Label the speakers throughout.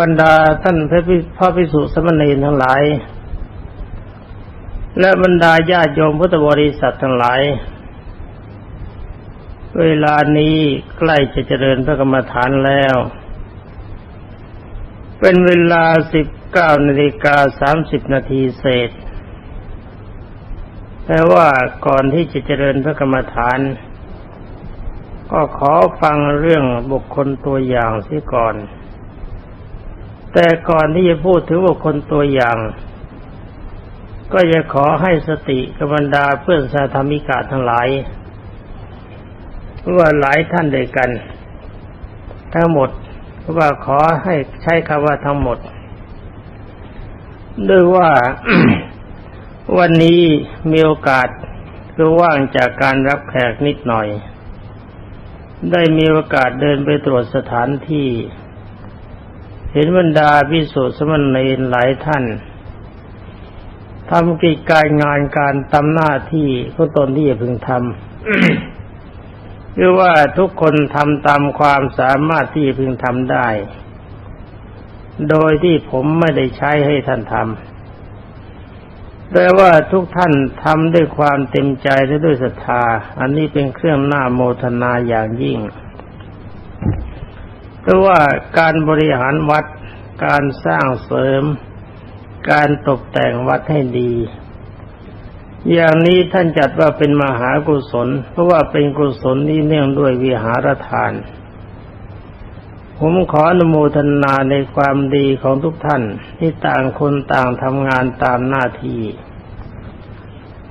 Speaker 1: บรรดาท่านพระพิพระพิสุสมณีทั้งหลาย และบรรดาญาติโยมพุทธบริษัททั้งหลาย เวลานี้ใกล้จะเจริญพระกรรมฐานแล้ว เป็นเวลาสิบเก้านาฬิกาสามสิบนาทีเศษแต่ว่าก่อนที่จะเจริญพระกรรมฐาน ก็ขอฟังเรื่องบุคคลตัวอย่างเสียก่อน แต่ก่อนที่จะพูดถึงบุคคลตัวอย่าง ก็จะขอให้สติกับบรรดาเพื่อนสาธมิกาทั้งหลายว่าหลายท่านด้วยกัน ทั้งหมดว่าขอให้ใช้คำว่าทั้งหมดด้วยว่าวันนี้มีโอกาสคือว่างจากการรับแขกนิดหน่อย ได้มีโอกาสเดินไปตรวจสถานที่ เห็นบรรดาพิสุสมณีหลายท่านทำกิจการงานการทำหน้าที่ของตนที่จะพึงทำคือว่าทุกคนทำตามความสามารถที่พึงทำได้ โดยที่ผมไม่ได้ใช้ให้ท่านทำแต่ว่าทุกท่านทำด้วยความเต็มใจและด้วยศรัทธา อันนี้เป็นเครื่องหน้าโมทนาอย่างยิ่ง เพราะว่าการบริหารวัด การสร้างเสริม การตกแต่งวัดให้ดี อย่างนี้ท่านจัดว่าเป็นมหากุศล เพราะว่าเป็นกุศลนี้เนื่องด้วยวิหารทาน ผมขออนุโมทนาในความดีของทุกท่านที่ต่างคนต่างทำงานตามหน้าที่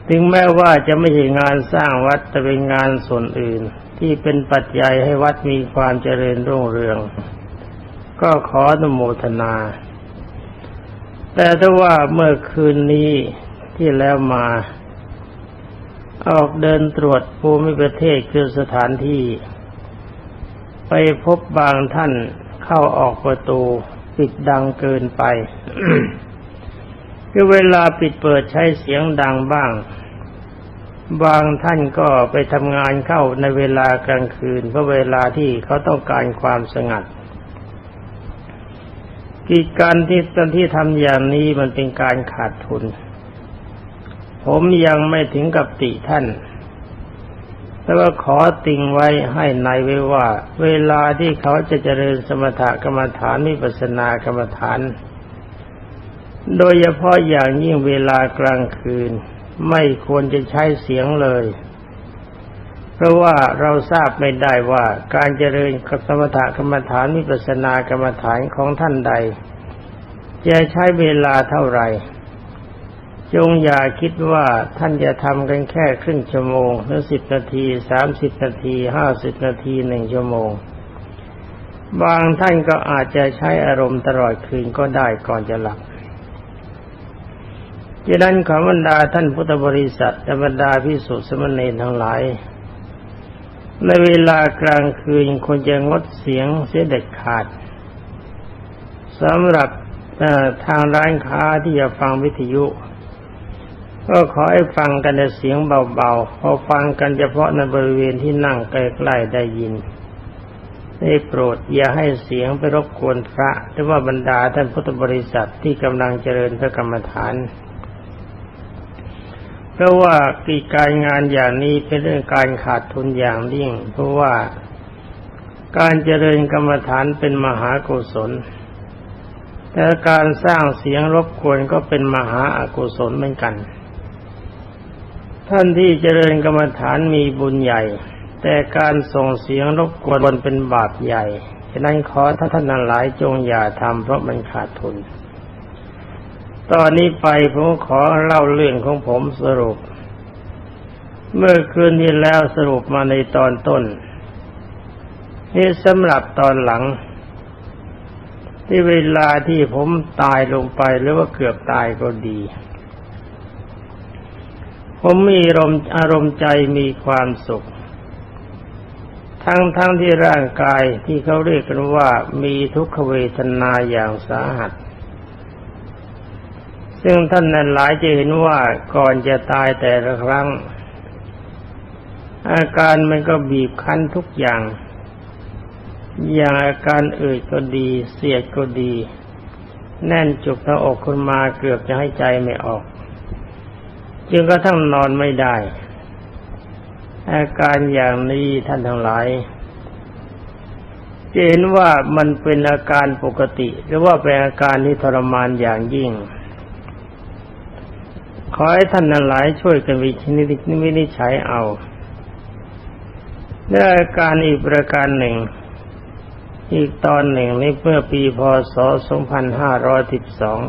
Speaker 1: ถึงแม้ว่าจะไม่ใช่งานสร้างวัดแต่เป็นงานส่วนอื่น ที่เป็นปัจจัยให้วัดมีความเจริญรุ่งเรือง ก็ขออนโมทนา แต่ถ้าว่าเมื่อคืนนี้ที่แล้วมา ออกเดินตรวจภูมิประเทศคือสถานที่ ไปพบบางท่านเข้าออกประตูปิดดังเกินไป คือเวลาปิดเปิดใช้เสียงดังบ้าง บางท่านก็ไปทำงานเข้าในเวลากลางคืนเพราะเวลาที่เขาต้องการความสงัด กิจการที่ตอนที่ทำอย่างนี้มันเป็นการขาดทุน ผมยังไม่ถึงกับติท่าน แต่ว่าขอติงไว้ให้ในไว้ว่า เวลาที่เขาจะเจริญสมถกรรมฐานมิปัสสนากรรมฐาน โดยเฉพาะอย่างยิ่งเวลากลางคืน ไม่ควรจะใช้เสียงเลย เพราะว่าเราทราบไม่ได้ว่าการเจริญกสมถกรรมฐานมิปัสสนากรรมฐานของท่านใด จะใช้เวลาเท่าไหร่ จงอย่าคิดว่าท่านจะทำกันแค่ครึ่งชั่วโมงหรือสิบนาทีสามสิบนาทีห้าสิบนาทีหนึ่งชั่วโมง บางท่านก็อาจจะใช้อารมณ์ตลอดคืนก็ได้ก่อนจะหลับ ดังนั้นขอบรรดาท่านพุทธบริษัทและบรรดาพิสุทธิสมณีทั้งหลาย ในเวลากลางคืนควรจะงดเสียงเสียเด็ดขาดสำหรับทางร้านค้าที่จะฟังวิทยุ ก็ขอให้ฟังกันในเสียงเบาๆ พอฟังกันเฉพาะในบริเวณที่นั่งใกล้ๆได้ยินได้โปรดอย่าให้เสียงไปรบกวนพระ หรือว่าบรรดาท่านพุทธบริษัทที่กำลังเจริญพระกรรมฐาน เพราะว่ากิจการงานอย่างนี้เป็นเรื่องการขาดทุนอย่างยิ่ง เพราะว่าการเจริญกรรมฐานเป็นมหากุศล แต่การสร้างเสียงรบกวนก็เป็นมหาอากุศลเหมือนกัน ท่านที่เจริญกรรมฐานมีบุญใหญ่ แต่การส่งเสียงรบกวนเป็นบาปใหญ่ ฉะนั้นขอท่านท่านหลายจงอย่าทำเพราะมันขาดทุน ตอนนี้ไปผมขอเล่าเรื่องของผมสรุป เมื่อคืนที่แล้วสรุปมาในตอนต้น นี่สำหรับตอนหลัง ที่เวลาที่ผมตายลงไปหรือว่าเกือบตายก็ดี ผมมีอารมณ์อารมณ์ใจมีความสุข ทั้งทั้งที่ร่างกายที่เขาเรียกกันว่ามีทุกขเวทนาอย่างสาหัส ซึ่งท่านนั้นหลายจะเห็นว่าก่อนจะตายแต่ละครั้ง อาการมันก็บีบคั้นทุกอย่าง อย่างอาการอืดก็ดี เสียดก็ดี แน่นจุกหน้าอกขึ้นมาเกือบจะให้ใจไม่ออก จึงกระทั่งนอนไม่ได้ อาการอย่างนี้ท่านทั้งหลายจะเห็นว่ามันเป็นอาการปกติ หรือว่าเป็นอาการที่ทรมานอย่างยิ่ง ขอให้ท่านหลายช่วยกันวินิจวินิจฉัยเอาและอาการอีกประการหนึ่ง อีกตอนหนึ่งในเมื่อปีพศ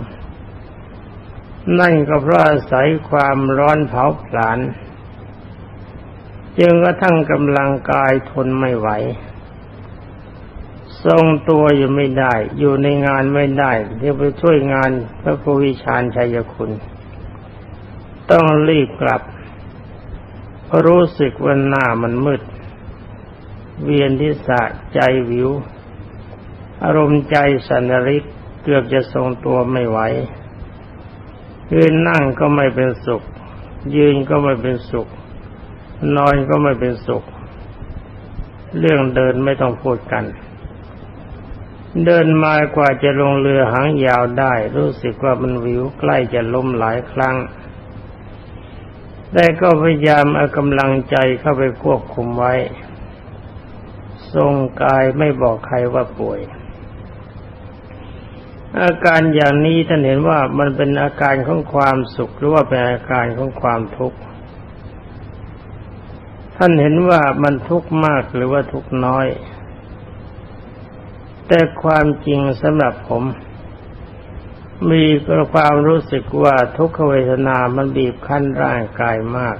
Speaker 1: 2512 นั่นก็เพราะอาศัยความร้อนเผาผลาญจึงกระทั่งกำลังกายทนไม่ไหว ทรงตัวอยู่ไม่ได้ อยู่ในงานไม่ได้เที่ยวไปช่วยงานพระภูวิชาญชัยคุณ ต้องรีบกลับ เพราะรู้สึกว่าหน้ามันมืด เวียนทิศะใจวิว อารมณ์ใจสันริกเกือบจะทรงตัวไม่ไหวยืนนั่งก็ไม่เป็นสุข ยืนก็ไม่เป็นสุข นอนก็ไม่เป็นสุข เรื่องเดินไม่ต้องพูดกัน เดินมากว่าจะลงเรือหางยาวได้ รู้สึกว่ามันวิวใกล้จะล้มหลายครั้ง แต่ก็พยายามเอากำลังใจเข้าไปควบคุมไว้ ทรงกายไม่บอกใครว่าป่วย อาการอย่างนี้ท่านเห็นว่ามันเป็นอาการของความสุขหรือว่าเป็นอาการของความทุกข์ ท่านเห็นว่ามันทุกข์มากหรือว่าทุกข์น้อย แต่ความจริงสำหรับผม มีความรู้สึกว่าทุกขเวทนามันบีบคั้นร่างกายมาก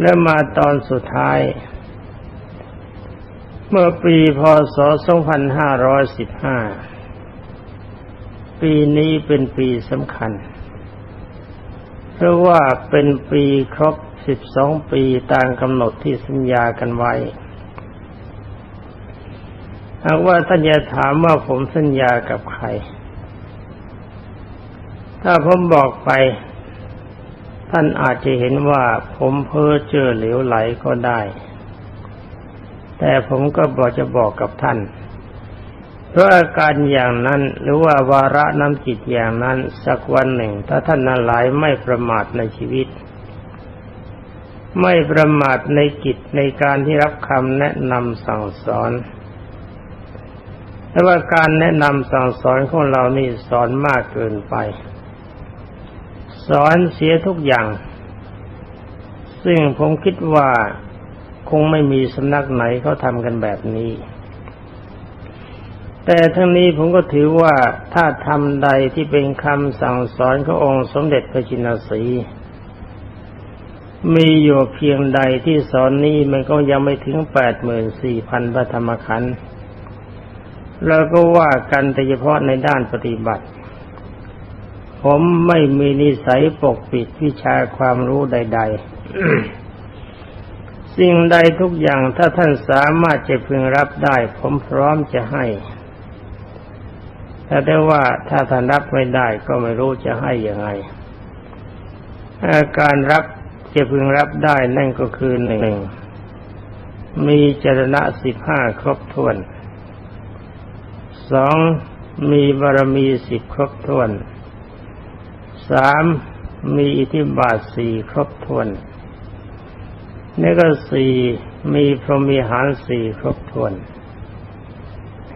Speaker 1: และมาตอนสุดท้าย เมื่อปีพศ 2515 ปีนี้เป็นปีสำคัญ เพราะว่าเป็นปีครบ 12 ปีตามกำหนดที่สัญญากันไว้ หากว่าท่านจะถามว่าผมสัญญากับใคร ถ้าผมบอกไป ท่านอาจจะเห็นว่าผมเพ้อเจ้อเหลวไหลก็ได้ แต่ผมก็บอกจะบอกกับท่าน เพราะอาการอย่างนั้นหรือว่าวาระน้ำจิตอย่างนั้นสักวันหนึ่ง ถ้าท่านนั้นหลายไม่ประมาทในชีวิตไม่ประมาทในกิจในการที่รับคำแนะนำสั่งสอน แต่ว่าการแนะนำสั่งสอนของเรานี่สอนมากเกินไป สอนเสียทุกอย่าง ซึ่งผมคิดว่าคงไม่มีสำนักไหนเขาทำกันแบบนี้ แต่ทั้งนี้ผมก็ถือว่าถ้าทำใดที่เป็นคำสั่งสอนขององค์สมเด็จพระจินสี มีอยู่เพียงใดที่สอนนี้มันก็ยังไม่ถึงแปดหมื่นสี่พันพระธรรมขันธ์ เราก็ว่ากันแต่เฉพาะในด้านปฏิบัติ ผมไม่มีนิสัยปกปิดวิชาความรู้ใด ๆ สิ่งใดทุกอย่างถ้าท่านสามารถจะพึงรับได้ ผมพร้อมจะให้แต่ได้ว่าถ้าท่านรับไม่ได้ก็ไม่รู้จะให้ยังไงอาการรับจะพึงรับได้นั่นก็คือหนึ่งมีจรณะสิบห้าครบถ้วน สองมีบารมีสิบครบถ้วนสามมีอิทธิบาทสี่ครบถ้วนนี่ก็สี่มีพรหมีหารสี่ครบถ้วน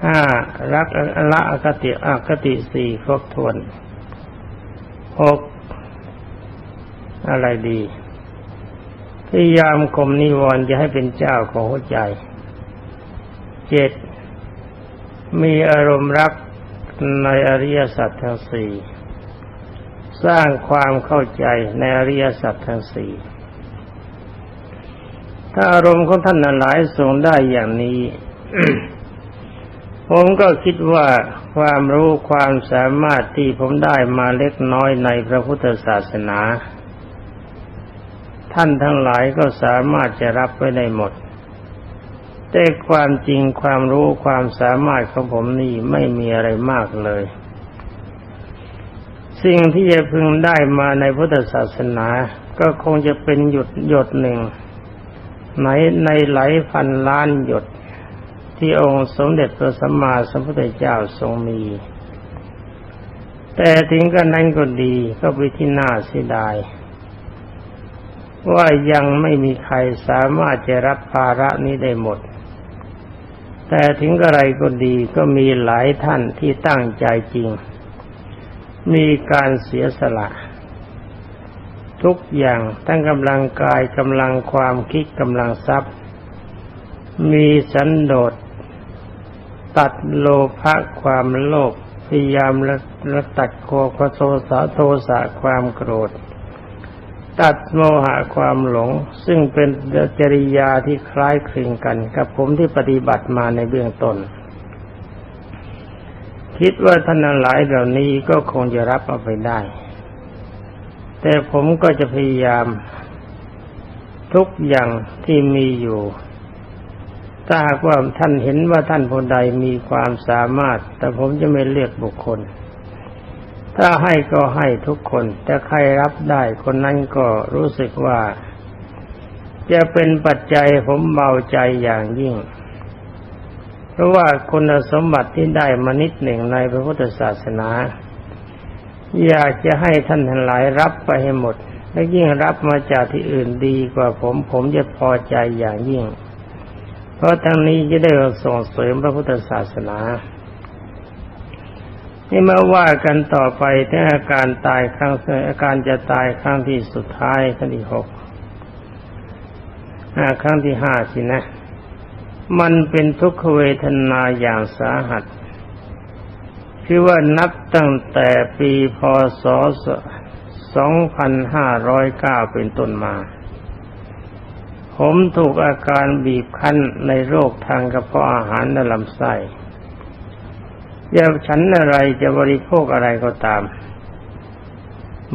Speaker 1: ห้ารักละอคติอคติสี่ครบถ้วนหกอะไรดี พยายามข่มนิวรณ์จะให้เป็นเจ้าของหัวใจ เจ็ด มีอารมณ์รักในอริยสัจทั้งสี่สร้างความเข้าใจในอริยสัจทั้งสี่ถ้าอารมณ์ของท่านหลายทรงได้อย่างนี้ ผมก็คิดว่าความรู้ความสามารถที่ผมได้มาเล็กน้อยในพระพุทธศาสนา ท่านทั้งหลายก็สามารถจะรับไว้ได้หมด แต่ความจริงความรู้ความสามารถของผมนี่ไม่มีอะไรมากเลย สิ่งที่จะพึงได้มาในพุทธศาสนา ก็คงจะเป็นหยดหยดหนึ่งไหนในหลายพันล้านหยดที่องค์สมเด็จพระสัมมาสัมพุทธเจ้าทรงมี แต่ถึงกันนั้นก็ดีก็ไปที่น่าเสียดาย ว่ายังไม่มีใครสามารถจะรับภาระนี้ได้หมด แต่ถึงกระไรก็ดีก็มีหลายท่านที่ตั้งใจจริง มีการเสียสละ ทุกอย่างทั้งกำลังกายกำลังความคิดกำลังทรัพย์ มีสันโดษตัดโลภะความโลภพยายามละละตัดโคคโทสะโทสะความโกรธ ตัดโมหะความหลง ซึ่งเป็นจริยาที่คล้ายคลึงกัน กับผมที่ปฏิบัติมาในเบื้องต้นคิดว่าท่านหลายเหล่านี้ก็คงจะรับเอาไปได้ แต่ผมก็จะพยายามทุกอย่างที่มีอยู่ ถ้าหากว่าท่านเห็นว่าท่านผู้ใดมีความสามารถ แต่ผมจะไม่เลือกบุคคล ถ้าให้ก็ให้ทุกคน แต่ใครรับได้คนนั้นก็รู้สึกว่า จะเป็นปัจจัยผมเบาใจอย่างยิ่ง เพราะว่าคุณสมบัติที่ได้มานิดหนึ่งในพระพุทธศาสนา อยากจะให้ท่านทั้งหลายรับไปให้หมด และยิ่งรับมาจากที่อื่นดีกว่าผม ผมจะพอใจอย่างยิ่ง เพราะทั้งนี้จะได้ส่งเสริมพระพุทธศาสนา นี่มาว่ากันต่อไปถึงอาการตายครั้งอาการจะตายครั้งที่สุดท้ายครั้งที่หกครั้งที่ห้าสินะ มันเป็นทุกขเวทนาอย่างสาหัสคือว่านับตั้งแต่ปีพศ 2509 เป็นต้นมา ผมถูกอาการบีบคั้นในโรคทางกระเพาะอาหารในลำไส้ จะฉันอะไรจะบริโภคอะไรก็ตาม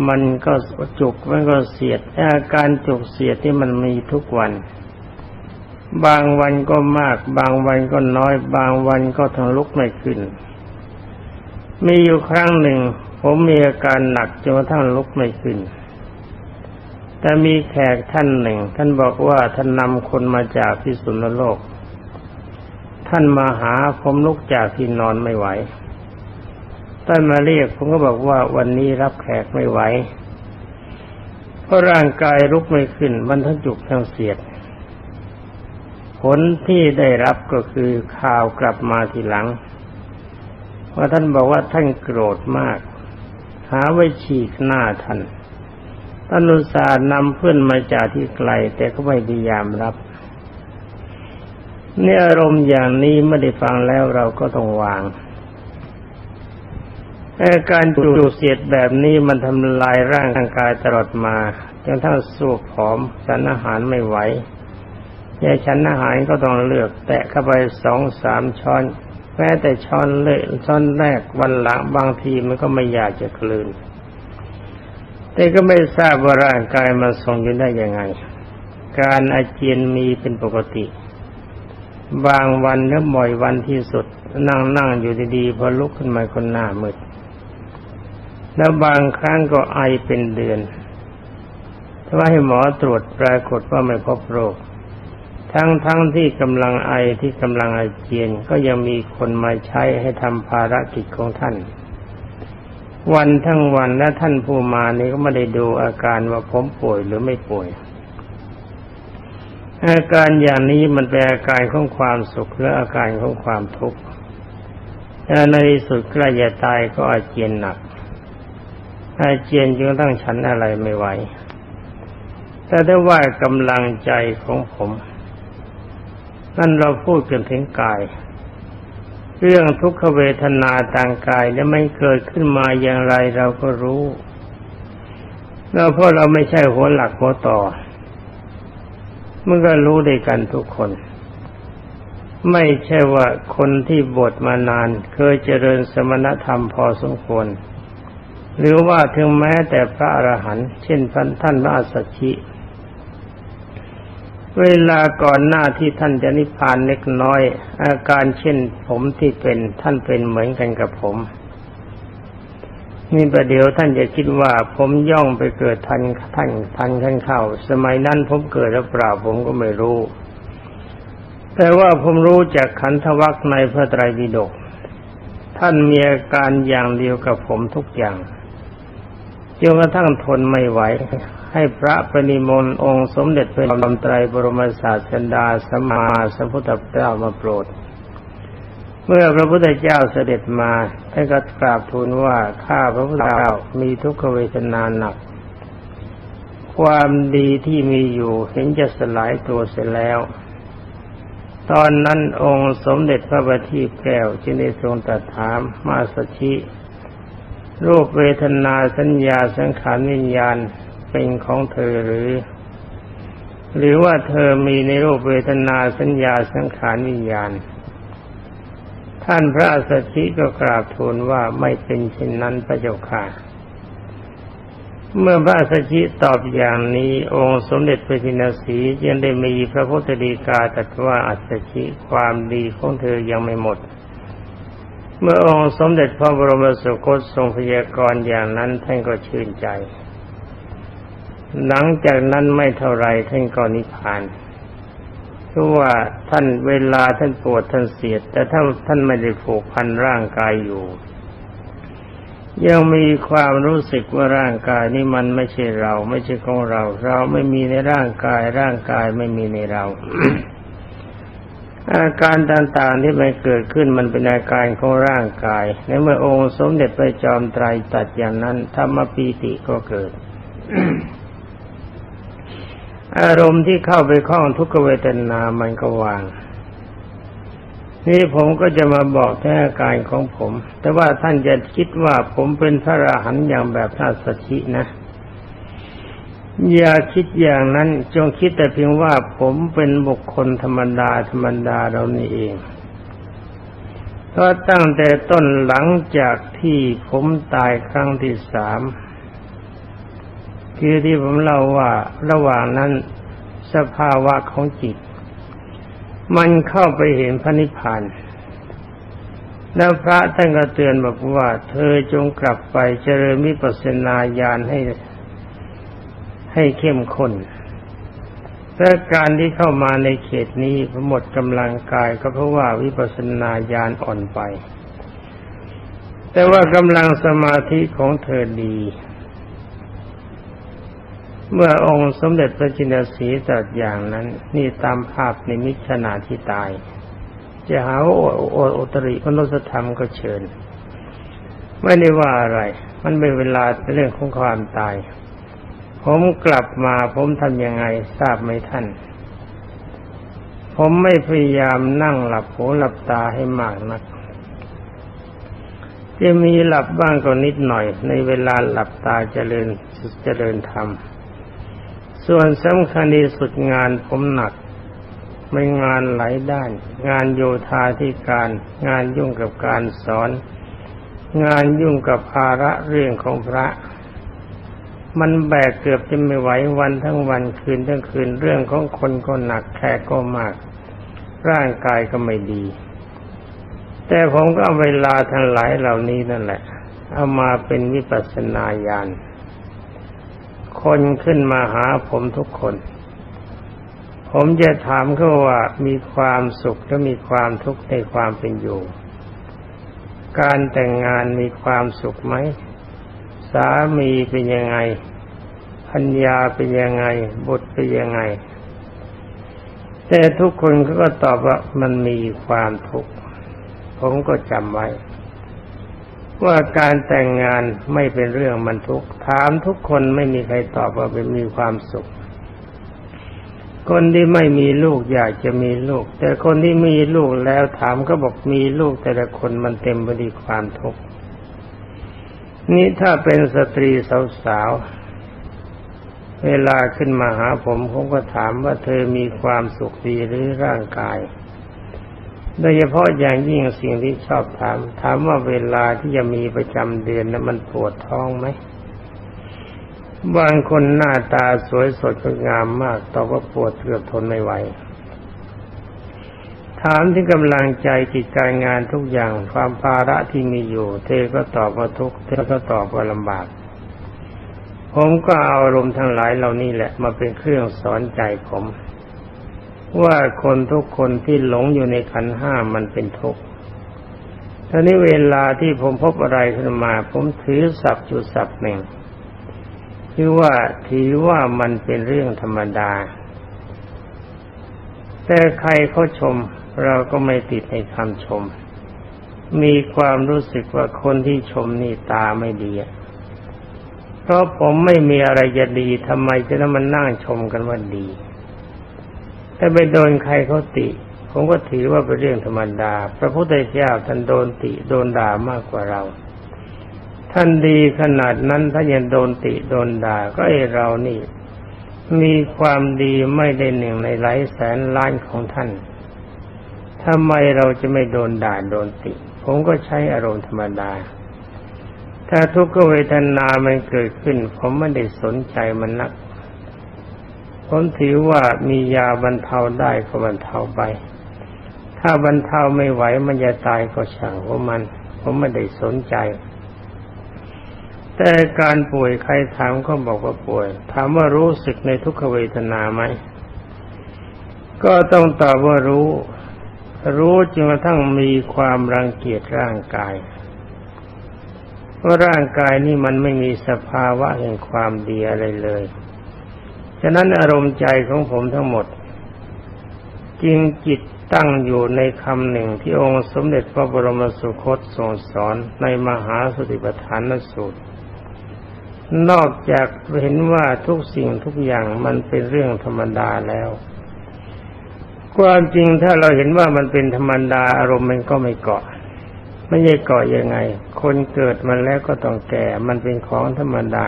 Speaker 1: มันก็จุกมันก็เสียดอาการจุกเสียดที่มันมีทุกวัน บางวันก็มาก บางวันก็น้อย บางวันก็ทั้งลุกไม่ขึ้น มีอยู่ครั้งหนึ่ง ผมมีอาการหนักจนกระทั่งลุกไม่ขึ้น แต่มีแขกท่านหนึ่ง ท่านบอกว่าท่านนำคนมาจากที่สุนโลก ท่านมาหาผมลุกจากที่นอนไม่ไหวท่านมาเรียกผมก็บอกว่าวันนี้รับแขกไม่ไหวเพราะร่างกายลุกไม่ขึ้น มันทั้งจุกทั้งเสียด ผลที่ได้รับก็คือข่าวกลับมาทีหลังว่าท่านบอกว่าท่านโกรธมาก หาไว้ฉีกหน้าท่านท่านอุตส่าห์นำเพื่อนมาจากที่ไกล แต่ก็ไม่พยายามรับ เนี่ยอารมณ์อย่างนี้ไม่ได้ฟังแล้วเราก็ต้องวางอาการจูเสียดแบบนี้มันทำลายร่างกายตลอดมาจนทั้งสู้ผอมฉันอาหารไม่ไหวแค่ฉันอาหารก็ต้องเลือก แตะเข้าไปสองสามช้อนแม้แต่ช้อนเละช้อนแรกวันหลังบางทีมันก็ไม่อยากจะกลืน แต่ก็ไม่ทราบว่าร่างกายมันทรงอยู่ได้ยังไง การอาเจียนมีเป็นปกติ บางวันและบ่อยวันที่สุด นั่งนั่งอยู่ดีๆพอลุกขึ้นมาคนหน้ามืดแล้วบางครั้งก็ไอเป็นเดือนถ้าให้หมอตรวจปรากฏว่าไม่พบโรค ทั้งทั้งที่กำลังไอที่กำลังอาเจียนก็ยังมีคนมาใช้ให้ทำภารกิจของท่าน วันทั้งวันและท่านผู้มานี่ก็ไม่ได้ดูอาการว่าผมป่วยหรือไม่ป่วย อาการอย่างนี้มันเป็นอาการของความสุขหรือาการของความทุกข์ในที่สุดใกล้จะตายก็อาเจียนหนัก อาเจียนจนตั้งฉันอะไรไม่ไหว แต่ได้ว่ากำลังใจของผม นั่นเราพูดกันถึงกาย เรื่องทุกขเวทนาทางกายและไม่เกิดขึ้นมาอย่างไรเราก็รู้ แล้วเพราะเราไม่ใช่หัวหลักหัวต่อ มันก็รู้ด้วยกันทุกคน ไม่ใช่ว่าคนที่บวชมานาน เคยเจริญสมณธรรมพอสมควร หรือว่าถึงแม้แต่พระอรหันต์เช่นท่านพระอัสสชิเวลาก่อนหน้าที่ท่านจะนิพพานเล็กน้อย อาการเช่นผมที่เป็นท่านเป็นเหมือนกันกับผม นี่ประเดี๋ยวท่านจะคิดว่าผมย่องไปเกิดทันท่านทันท่านเข้า สมัยนั้นผมเกิดแล้วเปล่าผมก็ไม่รู้ แต่ว่าผมรู้จากขันธวัคในพระไตรปิฎกท่านมีอาการอย่างเดียวกับผมทุกอย่างจนกระทั่งทนไม่ไหว ให้พระปณิมนต์องค์สมเด็จพระบรมไตรบรมศาสดาสมมาสัมพุทธเจ้ามาโปรด เมื่อพระพุทธเจ้าเสด็จมาท่านก็กราบทูลว่าข้าพระพุทธเจ้ามีทุกขเวทนาหนัก ความดีที่มีอยู่เห็นจะสลายตัวเสียแล้ว ตอนนั้นองค์สมเด็จพระบัณฑิตแก้วจึงได้ทรงตรัสถามมาสชิรูปเวทนาสัญญาสังขารวิญญาณเป็นของเธอหรือ หรือว่าเธอมีในรูปเวทนาสัญญาสังขารวิญญาณ ท่านพระสัชชิก็กราบทูลว่าไม่เป็นเช่นนั้นพระเจ้าค่ะ เมื่อพระสัชชิตอบอย่างนี้องค์สมเด็จพระจินสียังได้มีพระพุทธดีกาตรัสว่าอัศชิความดีของเธอยังไม่หมด เมื่อองค์สมเด็จพระบรมสุคตทรงพยากรณ์อย่างนั้นท่านก็ชื่นใจ หลังจากนั้นไม่เท่าไรท่านก็นิพพาน เพราะว่าท่านเวลาท่านปวดท่านเสียด แต่ถ้าท่านไม่ได้ผูกพันร่างกายอยู่ ยังมีความรู้สึกว่าร่างกายนี้มันไม่ใช่เรา ไม่ใช่ของเรา เราไม่มีในร่างกาย ร่างกายไม่มีในเรา อาการต่างๆที่มันเกิดขึ้นมันเป็นอาการของร่างกายในเมื่อองค์สมเด็จพระจอมไตรตัดอย่างนั้นธรรมปีติก็เกิด อารมณ์ที่เข้าไปคล้องทุกขเวทนามันก็วาง นี่ผมก็จะมาบอกแค่อาการของผม แต่ว่าท่านจะคิดว่าผมเป็นพระราหันต์อย่างแบบท่านสัชชินะ อย่าคิดอย่างนั้นจงคิดแต่เพียงว่าผมเป็นบุคคลธรรมดาธรรมดาเรานี่เองเพราะตั้งแต่ต้นหลังจากที่ผมตายครั้งที่สาม คือที่ผมเล่าว่าระหว่างนั้นสภาวะของจิต มันเข้าไปเห็นพระนิพพานแล้วพระท่านก็เตือนบอกว่า เธอจงกลับไปเจริญวิปัสนาญาณให้ให้เข้มข้นแต่การที่เข้ามาในเขตนี้หมดกำลังกายก็เพราะว่าวิปัสสนาญาณอ่อนไป แต่ว่ากำลังสมาธิของเธอดี เมื่อองค์สมเด็จพระจินสีตรัสอย่างนั้น นี่ตามภาพในมิชนาที่ตาย จะหาว่าโอโอตริมนุสธรรมก็เชิญ ไม่ได้ว่าอะไร มันเป็นเวลาเรื่องของความตาย ผมกลับมาผมทำยังไงทราบไหมท่าน ผมไม่พยายามนั่งหลับหูหลับตาให้มากนัก จะมีหลับบ้างก็นิดหน่อย ในเวลาหลับตาเจริญเจริญธรรม ส่วนสำคัญที่สุดงานผมหนักไม่งานหลายด้าน งานโยธาธิการ งานยุ่งกับการสอน งานยุ่งกับภาระเรื่องของพระ มันแบกเกือบจะไม่ไหววันทั้งวันคืนทั้งคืนเรื่องของคนก็หนักแขกก็มาก ร่างกายก็ไม่ดี แต่ผมก็เอาเวลาทั้งหลายเหล่านี้นั่นแหละ เอามาเป็นวิปัสสนาญาณ คนขึ้นมาหาผมทุกคน ผมจะถามเขาว่ามีความสุขและมีความทุกข์ในความเป็นอยู่ การแต่งงานมีความสุขไหม สามีเป็นยังไงพัญญาเป็นยังไง บุตรเป็นยังไง แต่ทุกคนก็ตอบว่ามันมีความทุกข์ ผมก็จำไว้ ว่าการแต่งงานไม่เป็นเรื่องมันทุกถามทุกคนไม่มีใครตอบว่าเป็นมีความสุข คนที่ไม่มีลูกอยากจะมีลูก แต่คนที่มีลูกแล้วถามก็บอกมีลูกแต่ละคนมันเต็มไปด้วยความทุกข์นี่ถ้าเป็นสตรีสาวๆเวลาขึ้นมาหาผมผมก็ถามว่าเธอมีความสุขดีหรือร่างกาย โดยเฉพาะอย่างยิ่งสิ่งที่ชอบถาม ถามว่าเวลาที่จะมีประจำเดือนนั้นมันปวดท้องไหมบางคนหน้าตาสวยสดงดงามมากตอบว่าปวดเกือบทนไม่ไหว ถามที่กำลังใจจิตการงานทุกอย่างความภาระที่มีอยู่ เธอก็ตอบว่าทุกเธอก็ตอบว่าลำบาก ผมก็เอาอารมณ์ทั้งหลายเหล่านี้แหละมาเป็นเครื่องสอนใจผม ว่าคนทุกคนที่หลงอยู่ในขันห้ามันเป็นทุกข์ท่านี้เวลาที่ผมพบอะไรขึ้นมา ผมถือศัพท์จุดศัพท์หนึ่งคือว่าถือว่ามันเป็นเรื่องธรรมดา แต่ใครเขาชม เราก็ไม่ติดในคำชม มีความรู้สึกว่าคนที่ชมนี่ตาไม่ดีเพราะผมไม่มีอะไรจะดีทำไมจะต้องมานั่งชมกันว่าดี ถ้าไปโดนใครเขาติ ผมก็ถือว่าเป็นเรื่องธรรมดา พระพุทธเจ้าท่านโดนติโดนด่ามากกว่าเรา ท่านดีขนาดนั้นถ้ายังโดนติโดนด่าก็ไอเรานี่ มีความดีไม่ได้หนึ่งในหลายแสนล้านของท่านทำไมเราจะไม่โดนด่าโดนติ ผมก็ใช้อารมณ์ธรรมดา ถ้าทุกขเวทนามันเกิดขึ้น ผมไม่ได้สนใจมันนัก ผมถือว่ามียาบรรเทาได้ก็บรรเทาไป ถ้าบรรเทาไม่ไหวมันจะตายก็ช่างว่ามัน ผมไม่ได้สนใจ แต่การป่วยใครถามก็บอกว่าป่วย ถามว่ารู้สึกในทุกขเวทนาไหม ก็ต้องตอบว่ารู้ รู้จนกระทั่งมีความรังเกียจร่างกายเพราะร่างกายนี่มันไม่มีสภาวะแห่งความดีอะไรเลย ฉะนั้นอารมณ์ใจของผมทั้งหมดจริงจิตตั้งอยู่ในคำหนึ่งที่องค์สมเด็จพระบรมสุคตทรงสอนในมหาสติปัฏฐานสูตร นอกจากเห็นว่าทุกสิ่งทุกอย่างมันเป็นเรื่องธรรมดาแล้ว ความจริงถ้าเราเห็นว่ามันเป็นธรรมดาอารมณ์มันก็ไม่เกาะ ไม่ใช่เกาะยังไง คนเกิดมันแล้วก็ต้องแก่ มันเป็นของธรรมดา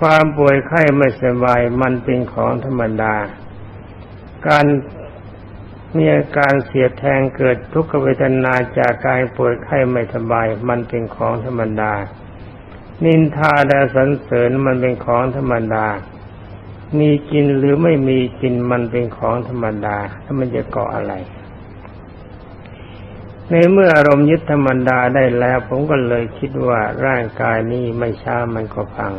Speaker 1: ความป่วยไข้ไม่สบายมันเป็นของธรรมดา การมีอาการเสียแทงเกิดทุกขเวทนาจากการป่วยไข้ไม่สบาย มันเป็นของธรรมดา นินทาและสรรเสริญมันเป็นของธรรมดา มีกินหรือไม่มีกินมันเป็นของธรรมดาถ้ามันจะเกาะอะไร ในเมื่ออารมณ์ยึดธรรมดาได้แล้ว ผมก็เลยคิดว่าร่างกายนี้ไม่ช้ามันก็พัง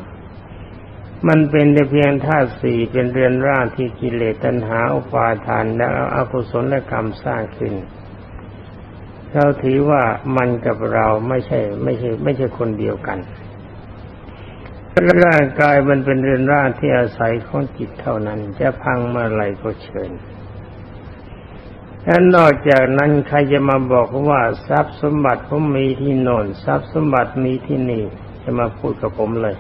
Speaker 1: มันเป็นแต่เพียงธาตุสี่เป็นเรือนร่างที่กิเลสตัณหาอุปาทานและอกุศลกรรมสร้างขึ้น เราถือว่ามันกับเราไม่ใช่ไม่ใช่ ไม่ใช่คนเดียวกันร่างกายมันเป็นเรือนร่างที่อาศัยของจิตเท่านั้น จะพังเมื่อไรก็เชิญและนอกจากนั้นใครจะมาบอกว่าทรัพย์สมบัติผมมีที่โน่นทรัพย์สมบัติมีที่นี่ จะมาพูดกับผมเลย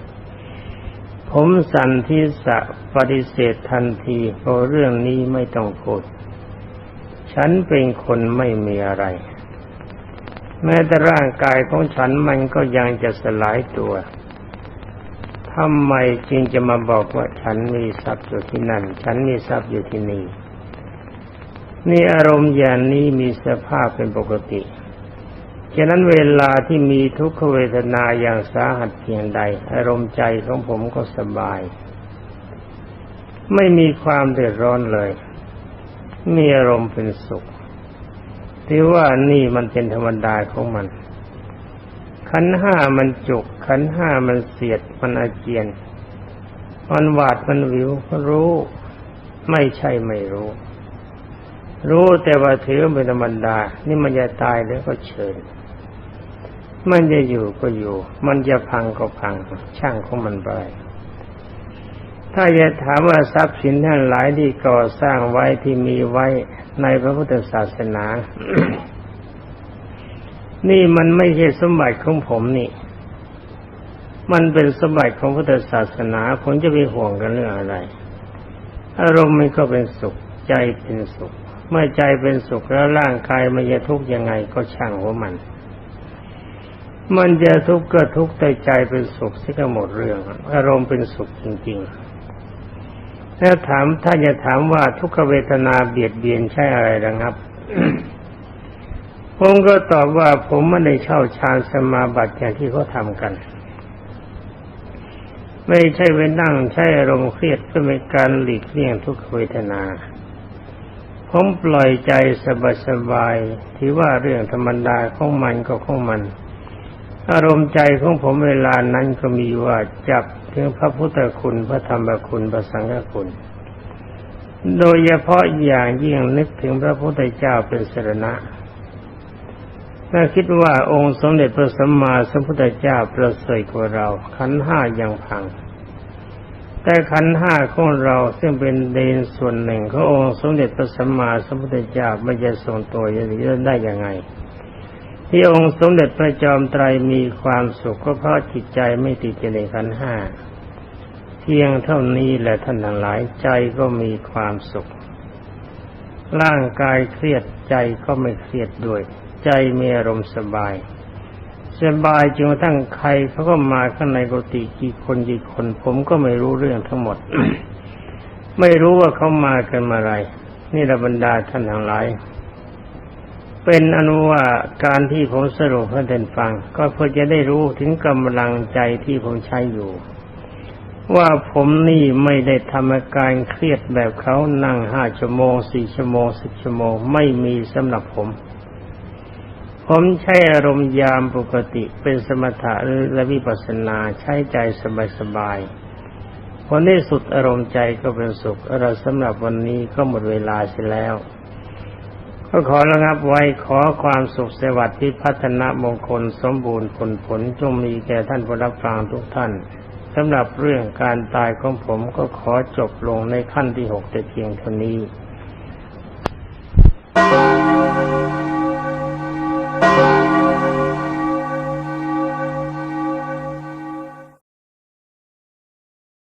Speaker 1: ผมสันทิสะปฏิเสธทันทีเพราะเรื่องนี้ไม่ต้องพูดฉันเป็นคนไม่มีอะไร แม้แต่ร่างกายของฉันมันก็ยังจะสลายตัวทำไมจึงจะมาบอกว่าฉันมีทรัพย์อยู่ที่นั่น ฉันมีทรัพย์อยู่ที่นี่ นี่อารมณ์อย่างนี้มีสภาพเป็นปกติ ฉะนั้นเวลาที่มีทุกขเวทนาอย่างสาหัสเพียงใด อารมณ์ใจของผมก็สบาย ไม่มีความเดือดร้อนเลย มีอารมณ์เป็นสุขที่ว่านี่มันเป็นธรรมดาของมัน ขันห้ามันจุก ขันห้ามันเสียด มันอาเจียน มันหวาดมันวิวก็รู้ ไม่ใช่ไม่รู้ รู้แต่ว่าถือเป็นธรรมดา นี่มันจะตายแล้วก็เชิญ มันจะอยู่ก็อยู่ มันจะพังก็พัง ช่างของมันไป ถ้าจะถามว่าทรัพย์สินทั้งหลายที่ก่อสร้างไว้ที่มีไว้ในพระพุทธศาสนา นี่มันไม่ใช่สมบัติของผมนี่ มันเป็นสมบัติของพุทธศาสนา ผมจะไปห่วงกันเรื่องอะไร อารมณ์มันก็เป็นสุข ใจเป็นสุข เมื่อใจเป็นสุขแล้วร่างกายมันจะทุกข์ยังไงก็ช่างหัวมัน มันจะทุกข์ก็ทุกข์แต่ใจเป็นสุขที่ก็หมดเรื่อง อารมณ์เป็นสุขจริงๆถ้าถามถ้าจะถามว่าทุกขเวทนาเบียดเบียนใช่อะไรระงับผมก็ตอบว่าผมไม่ได้เช่าฌานสมาบัติอย่างที่เขาทำกัน ไม่ใช่ไปนั่งใช้อารมณ์เครียดเพื่อเป็นการหลีกเลี่ยงทุกขเวทนาผมปล่อยใจสบายๆที่ว่าเรื่องธรรมดาของมันก็ของมัน อารมณ์ใจของผมเวลานั้นก็มีว่าจับถึงพระพุทธคุณพระธรรมคุณพระสังฆคุณ โดยเฉพาะอย่างยิ่งนึกถึงพระพุทธเจ้าเป็นสรณะถ้าคิดว่าองค์สมเด็จพระสัมมาสัมพุทธเจ้าประเสริฐกว่าเรา ขันห้ายังพัง แต่ขันห้าของเราซึ่งเป็นเดนส่วนหนึ่งขององค์สมเด็จพระสัมมาสัมพุทธเจ้าไม่จะทรงตัวอย่างนี้ได้ยังไง ที่องค์สมเด็จพระจอมไตรมีความสุขก็เพราะจิตใจไม่ติดอยู่ในขันห้าเพียงเท่านี้แหละท่านทั้งหลายใจก็มีความสุข ร่างกายเครียดใจก็ไม่เครียดด้วย ใจมีอารมณ์สบาย สบายจนกระทั่งใครเขาก็มาข้างในกุฏิกี่คนกี่คน ผมก็ไม่รู้เรื่องทั้งหมด ไม่รู้ว่าเขามากันมาอะไร นี่ระบรรดาท่านทั้งหลาย เป็นอนุว่าการที่ผมสรุปให้ท่านฟัง ก็เพื่อจะได้รู้ถึงกำลังใจที่ผมใช้อยู่ ว่าผมนี่ไม่ได้ทำอาการเครียดแบบเขานั่งห้าชั่วโมงสี่ชั่วโมงสิบชั่วโมงไม่มีสำหรับผม ผมใช้อารมณ์ยามปกติเป็นสมถะและวิปัสสนาใช้ใจสบายๆผลที่สุดอารมณ์ใจก็เป็นสุขเราสำหรับวันนี้ก็หมดเวลาเสียแล้ว ก็ขอระงับไว้ขอความสุขสวัสดิ์ที่พัฒนามงคลสมบูรณ์ผลผลจงมีแก่ท่านผู้รับฟังทุกท่านสำหรับเรื่องการตายของผมก็ขอจบลงในขั้นที่หกแต่เพียงเท่านี้